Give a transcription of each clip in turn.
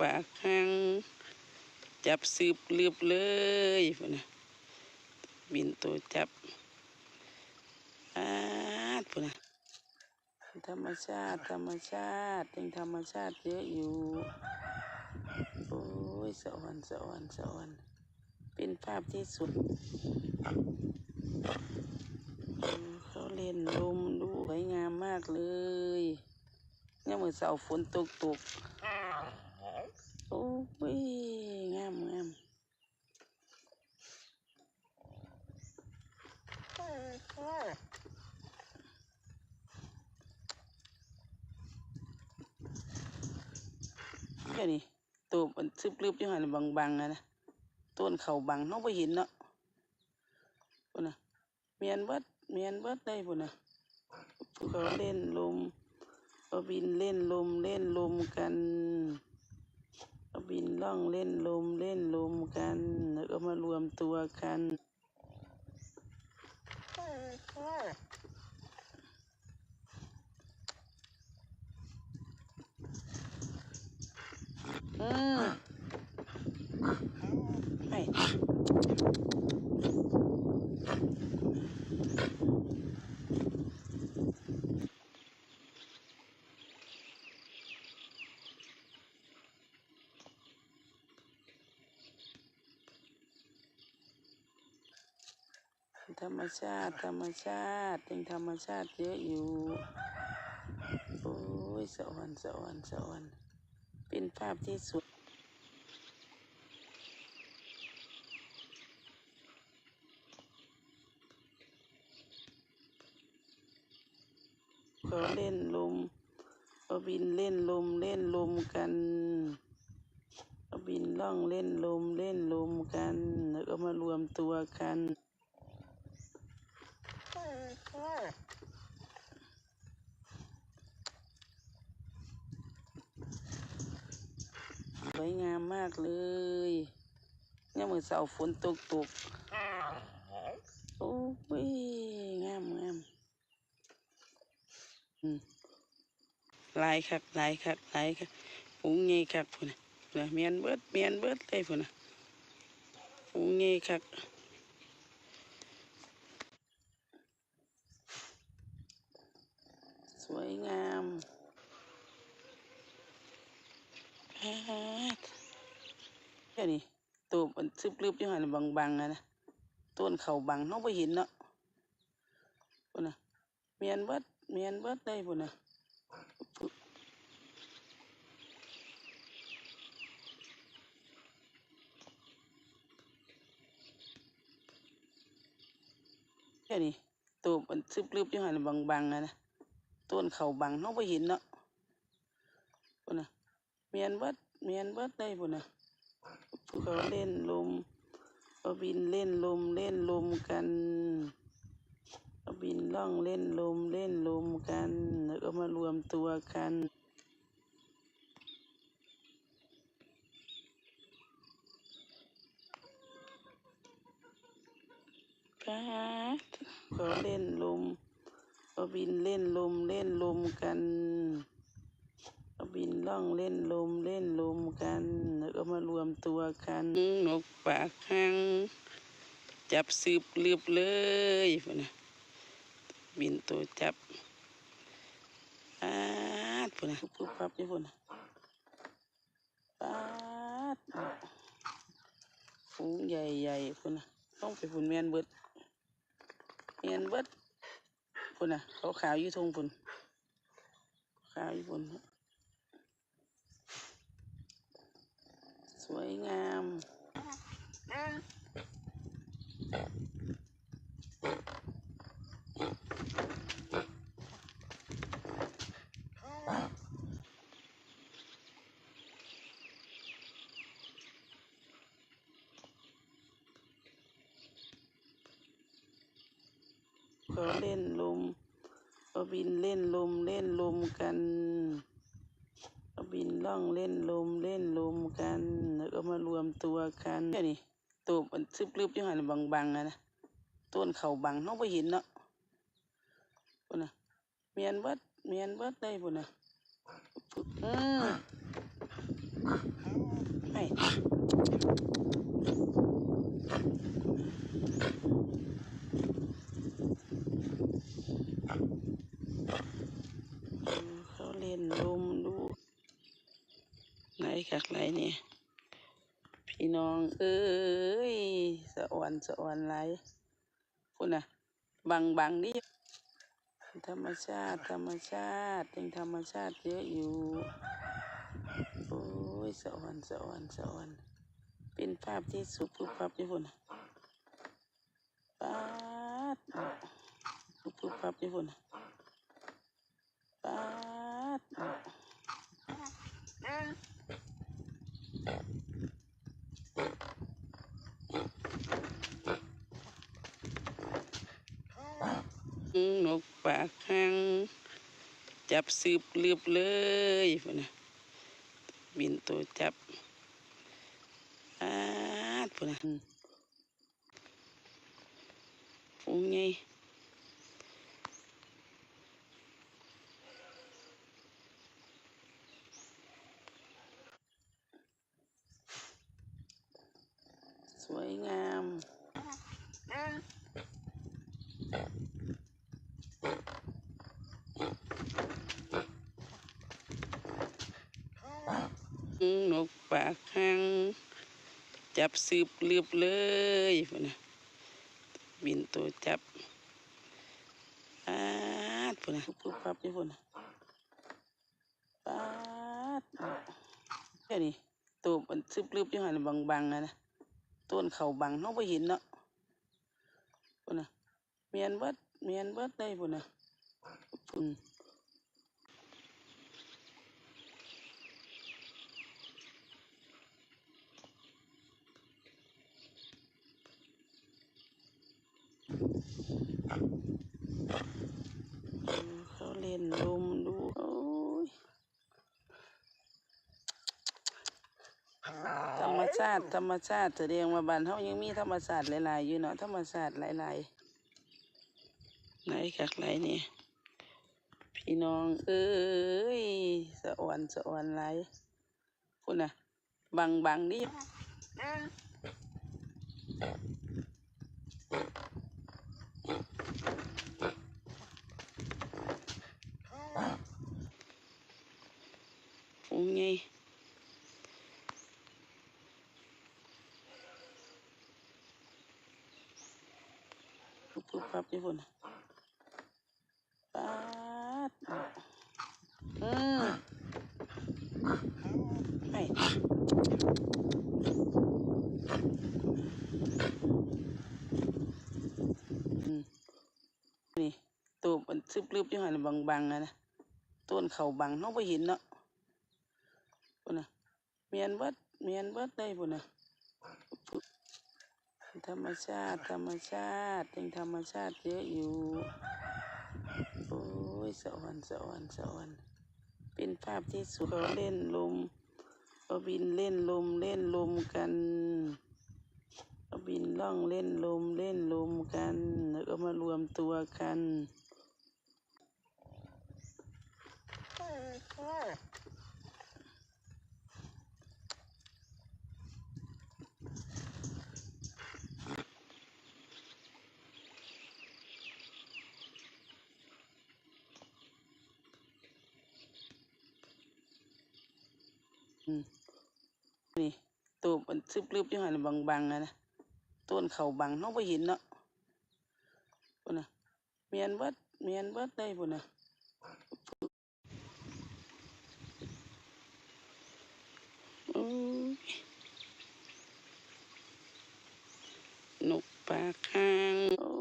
ปากหางจับสืบลืบเลยนะบินตัวจับอาดพุ่นนะธรรมชาติธรรมชาติยังธรรมชาติเยอะอยู่โอ้ยสวรรค์สวรรค์สวรรค์เป็นภาพที่สุดเขาเล่นลมดูสวยงามมากเลยเนี่ยเหมือนเสาฝนตกตกโอ้ยงามงามแค่นี้ตัวมันซึบลืบอยู่หันบางๆอะนะต้นเขาบังเขาไปเห็นเนาะพุ่นนะเมียนเบิดเมียนเบิดได้พุ่นนะเขาเล่นลมเขาบินเล่นลมเล่นลมกันเขาบินล่องเล่นลมเล่นลมกัน แล้วก็มารวมตัวกัน อืมไม่ ธรรมชาติ ธรรมชาติยังธรรมชาติเยอะอยู่ โอ้ยสวรรค์สวรรค์สวรรค์ เป็นภาพที่สุดเขาเล่นลมเขาบินเล่นลมเล่นลมกันเขาบินล่องเล่นลมเล่นลมกัน แล้วก็มารวมตัวกัน วยงามมากเลยเนี่ยเหมือนเสาฝนตกตกโอ้ยงามงามลายคักลายคักลายคักหุงเงยคักพุ่นนะเมียนเบิดเมียนเบิดเลยพุ่นน่ะหุงใหญ่คักสวยงามอาดแค่นี้ตัวมันซึบลืบอยู่หันบางๆอะนะต้นเขาบังเขาไปเห็นเนาะพุ่นน่ะเมียนเบิดเมียนเบิดเลยพุ่นน่ะแค่นี้ตัวมันซึบลืบอยู่หันบางๆอะนะต้นเขาบังเขาไปเห็นเนาะพุ่นน่ะเมียนเบิดเมียนเบิดเลยพุ่นน่ะ เขาเล่นลมเขาบินเล่นลมเล่นลมกันเขาบินล่องเล่นลมเล่นลมกันแล้วก็มารวมตัวกันพัดเขาเล่นลมเขาบินเล่นลมเล่นลมกัน เขาบินล่องเล่นลมเล่นลมกันแล้วก็มารวมตัวกันนกปากหางจับสืบลืบเลยพนะบินตัวจับอาดพนะปุ๊บปั๊บนี่พุ่นะปาดฝูงใหญ่ๆพุ่นนะต้องไปพุ่นแมนเบิดแมนเบิดพุ่นนะเขาขาวยู่ทงพุ่นขาวยู่พุ่น สวยงามเขาเล่นลมเขาบินเล่นลมเล่นลมกัน ต้องเล่นลมเล่นลมกันแล้วก็มารวมตัวกันแค่นี้ตัวมันซึบลืบยังไงบางๆนะต้นเข่าบางเอาไปเห็นเนาะปุ่นะเมียนเบิดเมียนเบิดได้ปุ่นะอืมไม่ นเนี่ พี่น้อง เอ้ยสะอ่อนสะอ่อนไหลายพุ่นน่ะบังบังนี่ธรรมชาติ ธรรมชาติยังธรรมชาติเยอะอยู่ โอ้ยสะอ่อนสะอ่อนสะอ่อนเป็นภาพที่สุดปุ๊บปั๊บญี่ปุ่นน่ะป๊าดปุ๊บปุ๊บปั๊บญี่ปุ่นน่ะป๊าดอืม นกปากหังจับสืบลืบเลยพุ่นนะบินตัวจับอาดพุ่นนะอืมฝูงไงสวยงาม อืม นกปากหังจับสืบลืบเลยนะบินตัวจับอาดพุ่นนะปุ๊บปั๊บญี่ปุ่นนะปาดแค่นี้ตัวมันซึบลืบอยู่หันบางๆอะนะต้นเขาบังเขาไปเห็นเนาะพุ่นนะเมียนเบิดเมียนเบิดเลยพุ่นนะพุ่น เขาเล่นลมดูโอ้ยธรรมชาติธรรมชาติแสดงว่าบ้านเฮายังมีธรรมชาติหลายๆอยู่เนาะธรรมชาติหลายๆไหนคักไหนเนี่ยพี่น้องเอ้ยสะอ่อนสะอ่อนไหลายพุ่นน่ะบังบังนี่ ฝูงไงปุ๊บปุ๊บปั๊บญี่ปุ่นน่ะป๊าดอืมไม่อืมนี่ตัวมันซึบลืบอยู่หันบางๆนะต้นเขาบังเขาไปเห็นเนาะ พุ่นน่ะเมียนเบิดเมียนเบิดเลยพุ่นน่ะธรรมชาติธรรมชาติยังธรรมชาติเยอะอยู่โอ้ยสะอ่อนสะอ่อนสะอ่อนเป็นภาพที่สุดเขาเล่นลมเขาบินเล่นลมเล่นลมกันเขาบินล่องเล่นลมเล่นลมกันแล้วก็มารวมตัวกัน นี่ตัวมันซึบลืบอยู่หันบางบางๆอะนะต้นเขาบังเขาไปเห็นเนาะพุ่นนะเมียนเบิดเมียนเบิดเลยพุ่นนะนกปากหางโอ้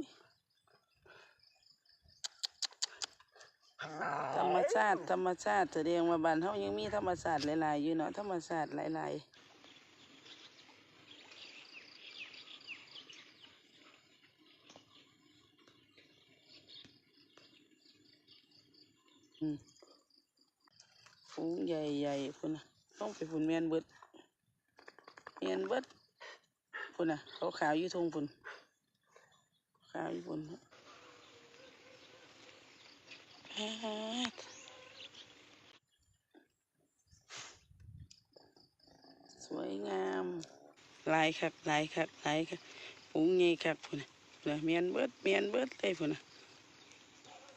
ยธรรม ชาติ ธรรมชาติแสดงว่าบ้านเฮายังมีธรรมชาติหลายๆอยู่เนาะธรรมชาติหลายๆอืมฝูงใหญ่ๆพุ่นน่ะต้องไปพุ่นแมนเบิดแมนเบิดพุ่นน่ะเขาขาวอยู่ทงพุ่นขาวอยู่พุ่นฮดสวยงาม หลายคักหลายคักหลายคักฝูงเงี้ยคักพุ่นน่ะเมียนเบิดเมนเบิดเลยพุ่นน่ะ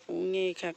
ฝูงเงี้ยคัก